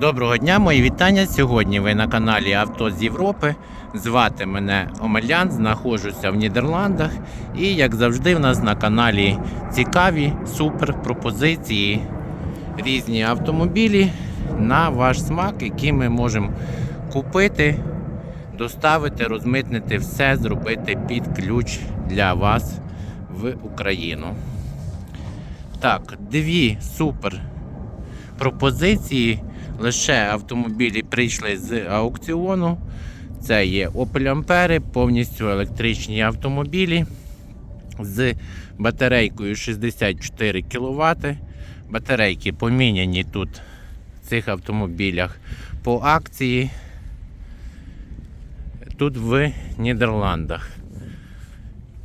Доброго дня, мої вітання. Сьогодні ви на каналі Авто з Європи. Звати мене Омелян, знаходжуся в Нідерландах. І як завжди, в нас на каналі цікаві супер пропозиції. Різні автомобілі на ваш смак, які ми можемо купити, доставити, розмитнити все, зробити під ключ для вас в Україну. Так, дві супер пропозиції. Лише автомобілі прийшли з аукціону. Це є Opel Ampere, повністю електричні автомобілі з батарейкою 64 кВт. Батарейки поміняні тут в цих автомобілях по акції. Тут в Нідерландах.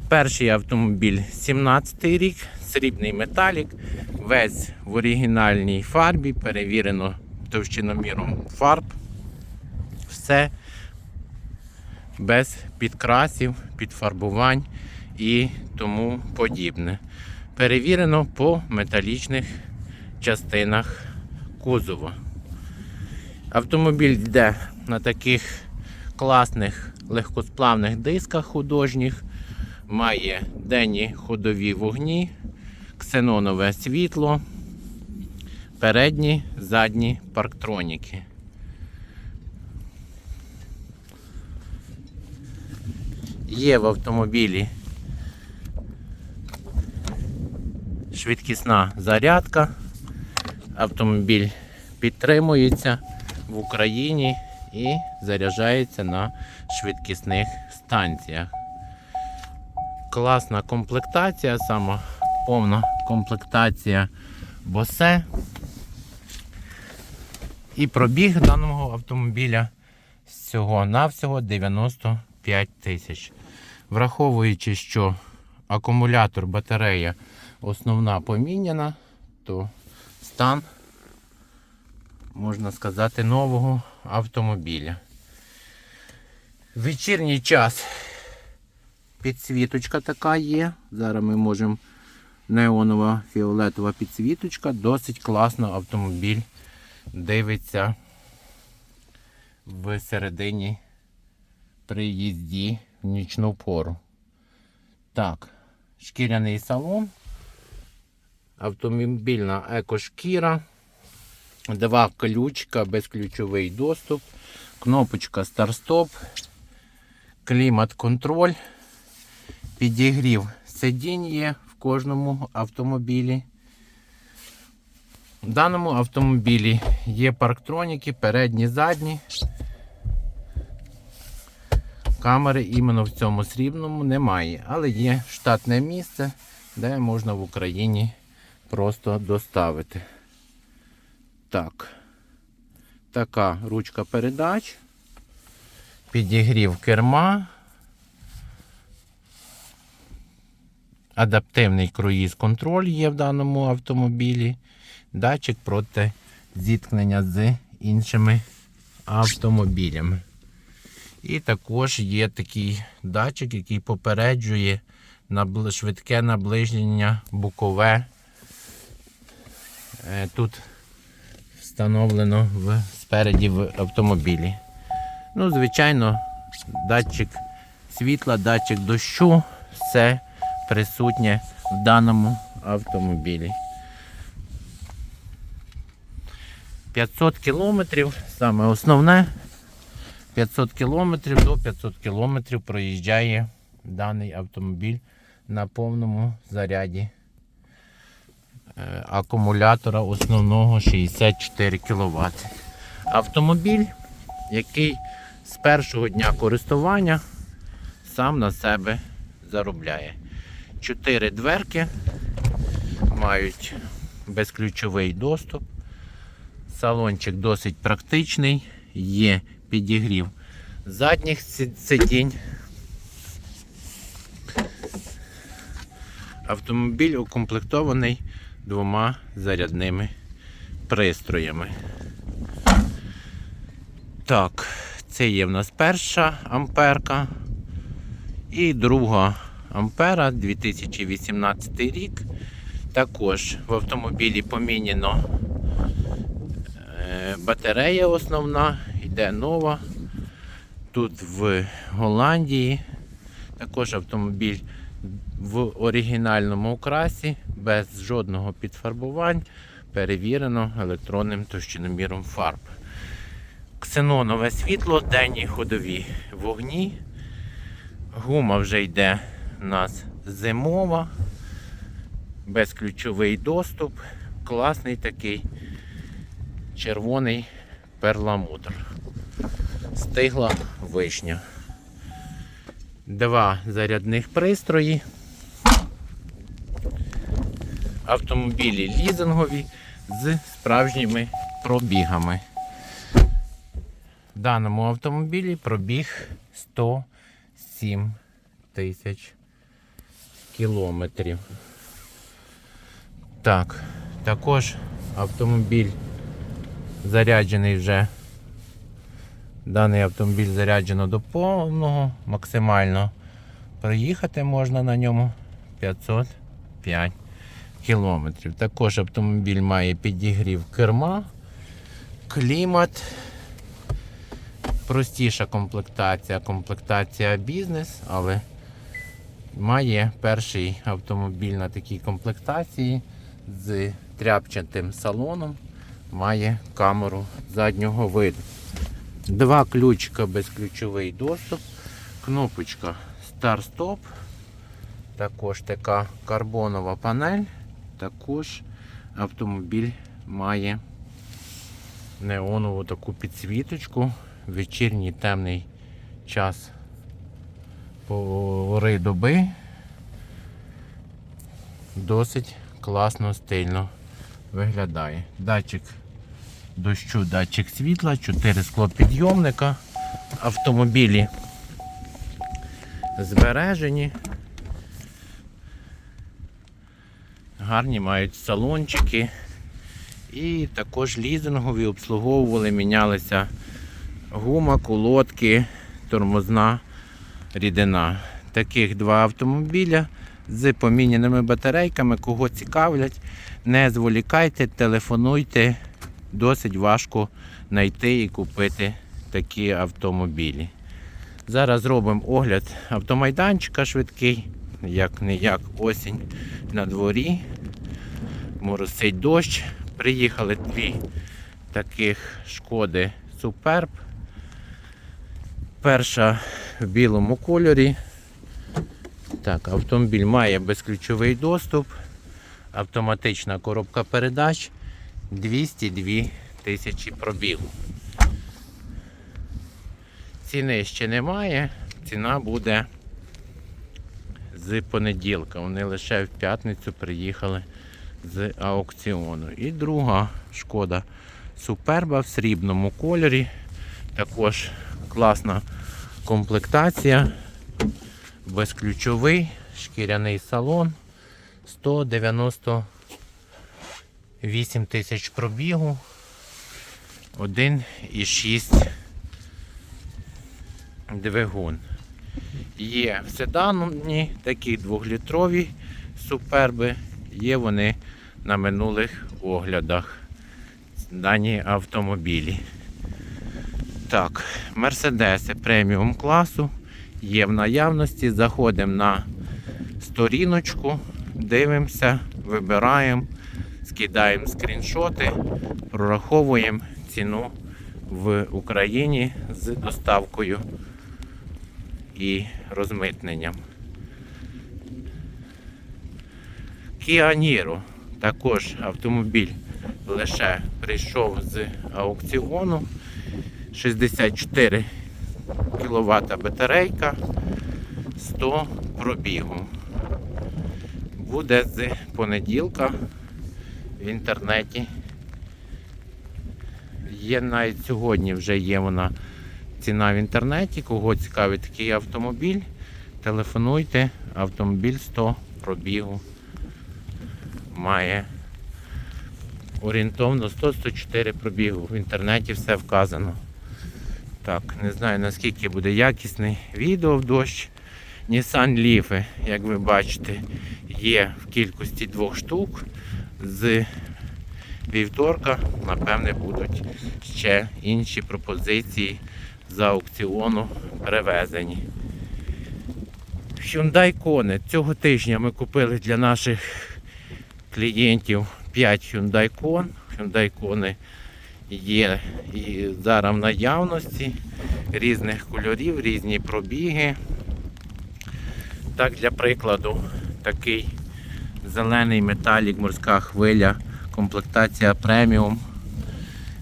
Перший автомобіль 17 рік, срібний металік, весь в оригінальній фарбі, перевірено товщиноміром фарб. Все без підкрасів, підфарбувань і тому подібне. Перевірено по металічних частинах кузова. Автомобіль йде на таких класних легкосплавних дисках художніх, має денні ходові вогні, ксенонове світло, передні, задні парктроніки. Є в автомобілі швидкісна зарядка. Автомобіль підтримується в Україні і заряджається на швидкісних станціях. Класна комплектація, сама повна комплектація босе. І пробіг даного автомобіля всього-навсього 95 тисяч. Враховуючи, що акумулятор батарея основна поміняна, то стан, можна сказати, нового автомобіля. Вечірній час підсвіточка така є. Зараз ми можемо неонова фіолетова підсвіточка. Досить класно автомобіль дивиться в середині при їзді в нічну пору. Так, шкіряний салон, автомобільна екошкіра, два ключка, безключовий доступ, кнопочка старт-стоп, клімат-контроль, підігрів сидінь є в кожному автомобілі. В даному автомобілі є парктроніки, передні, задні. Камери іменно в цьому срібному немає, але є штатне місце, де можна в Україні просто доставити. Так. Така ручка передач, підігрів керма, адаптивний круїз-контроль є в даному автомобілі датчик проти зіткнення з іншими автомобілями. І також є такий датчик, який попереджує швидке наближення бокове. Е, Тут встановлено в, спереді в автомобілі. Ну, звичайно, датчик світла, датчик дощу, все присутнє в даному автомобілі. 500 кілометрів, саме основне, 500 кілометрів до 500 кілометрів проїжджає даний автомобіль на повному заряді е, акумулятора основного 64 кВт. Автомобіль, який з першого дня користування сам на себе заробляє. Чотири дверки мають безключовий доступ. Салончик досить практичний, є підігрів задніх си- сидінь. Автомобіль укомплектований двома зарядними пристроями. Так, це є в нас перша амперка і друга ампера 2018 рік. Також в автомобілі поміняно Е, Батарея основна, йде нова. Тут в Голландії. Також автомобіль в оригінальному окрасі, без жодного підфарбувань, перевірено електронним товщиноміром фарб. Ксенонове світло, денні ходові вогні. Гума вже йде у нас зимова, безключовий доступ, класний такий червоний перламутр. Стигла вишня. Два зарядних пристрої. Автомобілі лізингові з справжніми пробігами. В даному автомобілі пробіг 107 тисяч кілометрів. Так, також автомобіль заряджений вже. Даний автомобіль заряджено до повного, максимально проїхати можна на ньому 505 кілометрів. Також автомобіль має підігрів керма, клімат, простіша комплектація, комплектація бізнес, але має перший автомобіль на такій комплектації з тряпчатим салоном, має камеру заднього виду. Два ключика безключовий доступ, кнопочка старт-стоп, також така карбонова панель, також автомобіль має неонову таку підсвіточку. Вечірній темний час пори доби. Досить класно, стильно виглядає. Датчик дощу, датчик світла, 4 склопідйомника, автомобілі збережені. Гарні мають салончики. І також лізингові обслуговували, мінялися гума, колодки, тормозна рідина. Таких два автомобіля з поміняними батарейками. Кого цікавлять, не зволікайте, телефонуйте. Досить важко знайти і купити такі автомобілі. Зараз зробимо огляд автомайданчика швидкий, як не як осінь на дворі. Моросить дощ. Приїхали дві таких шкоди Суперб. Перша в білому кольорі. Так, автомобіль має безключовий доступ, автоматична коробка передач, 202 тисячі пробігу. Ціни ще немає, ціна буде з понеділка. Вони лише в п'ятницю приїхали з аукціону. І друга шкода Суперба в срібному кольорі. Також класна комплектація, безключовий, шкіряний салон, 198 тисяч пробігу, 1,6 двигун. Є в седані такі двохлітрові суперби, є вони на минулих оглядах дані автомобілі. Так, Мерседеси преміум класу є в наявності. Заходимо на сторіночку, дивимося, вибираємо, скидаємо скріншоти, прораховуємо ціну в Україні з доставкою і розмитненням. Kia Niro. Також автомобіль лише прийшов з аукціону. 64 кВт батарейка, 100 пробігу. Буде з понеділка в інтернеті. Є навіть сьогодні вже є вона ціна в інтернеті. Кого цікавить такий автомобіль, телефонуйте, автомобіль 100 пробігу має орієнтовно 100-104 пробігу. В інтернеті все вказано. Так, не знаю наскільки буде якісний відео в дощ. Nissan Leaf, як ви бачите, є в кількості двох штук з вівторка, напевне, будуть ще інші пропозиції з аукціону привезені. Hyundai Kona. Цього тижня ми купили для наших клієнтів 5 Hyundai Kona. Hyundai Kona є і зараз в наявності різних кольорів, різні пробіги. Так, для прикладу, такий зелений металік, морська хвиля, комплектація преміум.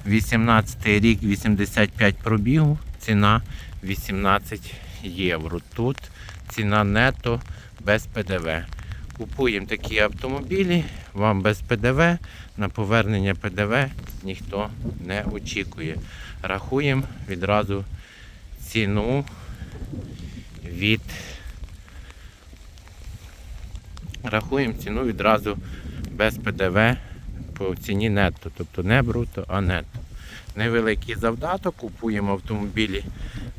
18 рік, 85 пробігу, ціна 18 євро. Тут ціна нето без ПДВ. Купуємо такі автомобілі, вам без ПДВ, на повернення ПДВ ніхто не очікує. Рахуємо відразу ціну від рахуємо ціну відразу без ПДВ по ціні нетто, тобто не бруто, а нетто. Невеликий завдаток, купуємо автомобілі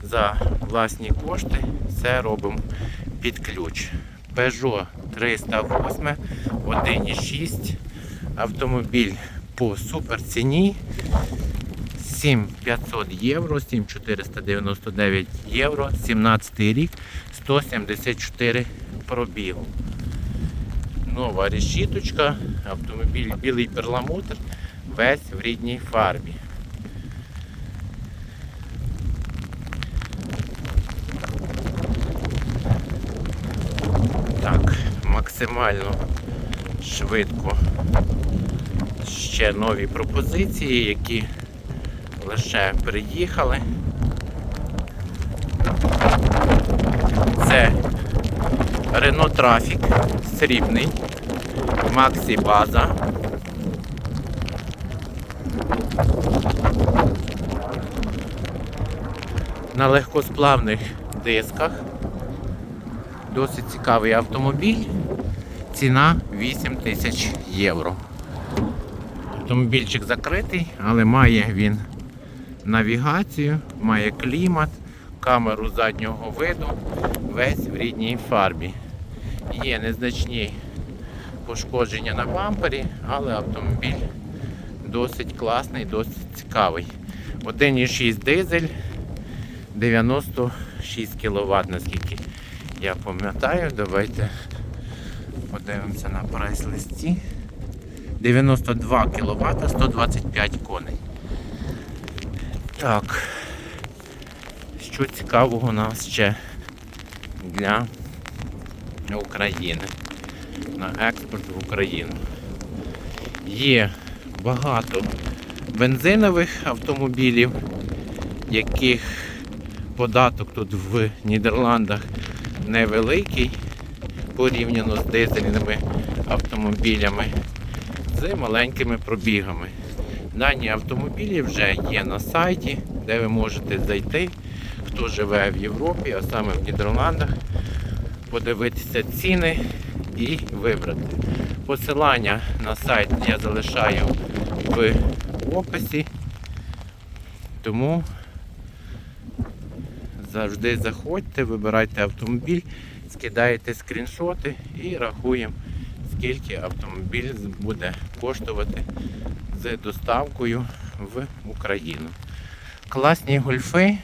за власні кошти, все робимо під ключ. Peugeot 308, 1,6 автомобіль по супер ціні 7500 євро, 7499 євро, 17 рік, 174 пробігу. Нова решіточка, автомобіль білий перламутр, весь в рідній фарбі. Так, максимально швидко ще нові пропозиції, які лише приїхали. Це Renault Trafic срібний, Максі База. На легкосплавних дисках. Досить цікавий автомобіль. Ціна 8 тисяч євро. Автомобільчик закритий, але має він навігацію, має клімат, камеру заднього виду, весь в рідній фарбі. Є незначні пошкодження на бампері, але автомобіль досить класний, досить цікавий. 1,6 дизель 96 кВт, наскільки я пам'ятаю. Давайте подивимося на прайс-листі. 92 кВт, 125 коней. Так. Що цікавого у нас ще для України. На експорт в Україну. Є багато бензинових автомобілів, яких податок тут в Нідерландах невеликий порівняно з дизельними автомобілями з маленькими пробігами. Дані автомобілі вже є на сайті, де ви можете зайти, хто живе в Європі, а саме в Нідерландах, подивитися ціни і вибрати. Посилання на сайт я залишаю в описі, тому завжди заходьте, вибирайте автомобіль, скидаєте скріншоти і рахуємо, скільки автомобіль буде коштувати з доставкою в Україну. Класні гольфи,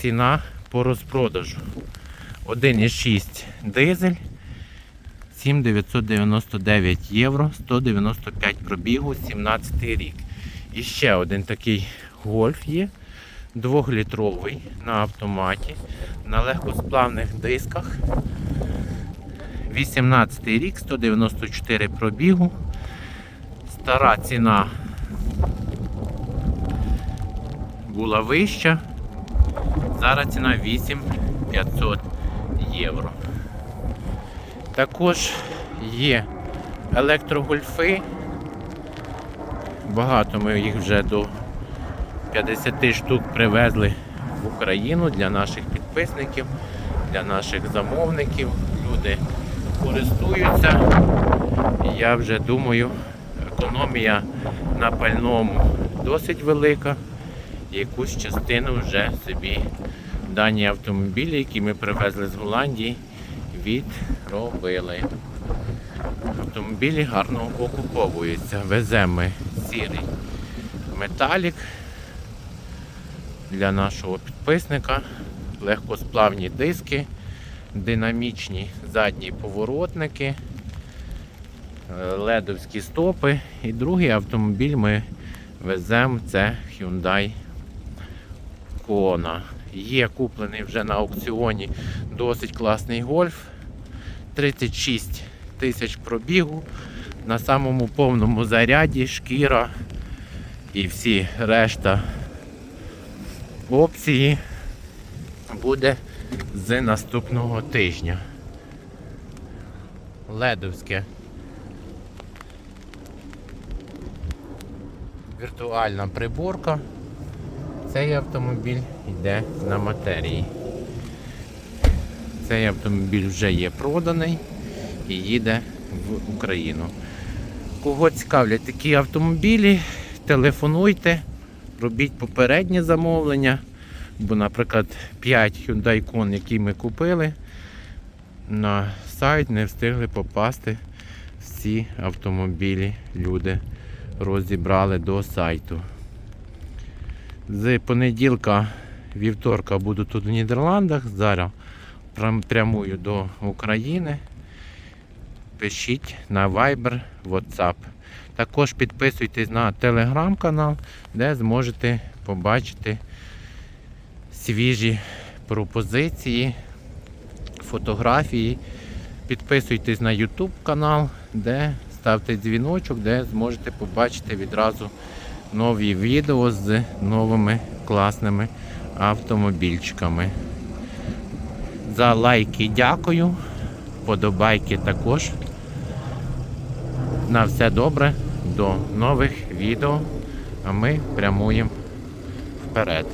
ціна по розпродажу. 1,6 дизель, 7,999 євро, 195 пробігу, 17 рік. І ще один такий гольф є, 2-літровий на автоматі, на легкосплавних дисках. 18 рік, 194 пробігу. Стара ціна була вища. Зараз ціна 8500 євро. Також є електрогольфи. Багато ми їх вже до 50 штук привезли в Україну для наших підписників, для наших замовників. Люди користуються. Я вже думаю, економія на пальному досить велика. Якусь частину вже собі дані автомобілі, які ми привезли з Голландії, відробили. Автомобілі гарно окуповуються. Веземо сірий металік для нашого підписника, легкосплавні диски, динамічні задні поворотники, ледовські стопи. І другий автомобіль ми веземо це Hyundai Kona. Є куплений вже на аукціоні досить класний гольф. 36 тисяч пробігу. На самому повному заряді шкіра і всі решта опції буде з наступного тижня. Ледовське. Віртуальна приборка. Цей автомобіль йде на матерії. Цей автомобіль вже є проданий і їде в Україну. Кого цікавлять такі автомобілі, телефонуйте, робіть попереднє замовлення. Бо, наприклад, 5 Hyundai Kona, які ми купили, на сайт не встигли попасти всі автомобілі. Люди розібрали до сайту. З понеділка, вівторка буду тут в Нідерландах. Зараз прям- прямую до України. Пишіть на Viber, WhatsApp. Також підписуйтесь на телеграм-канал, де зможете побачити свіжі пропозиції, фотографії. Підписуйтесь на YouTube канал, де ставте дзвіночок, де зможете побачити відразу нові відео з новими класними автомобільчиками. За лайки дякую. Подобайки також. На все добре. До нових відео. А ми прямуємо вперед.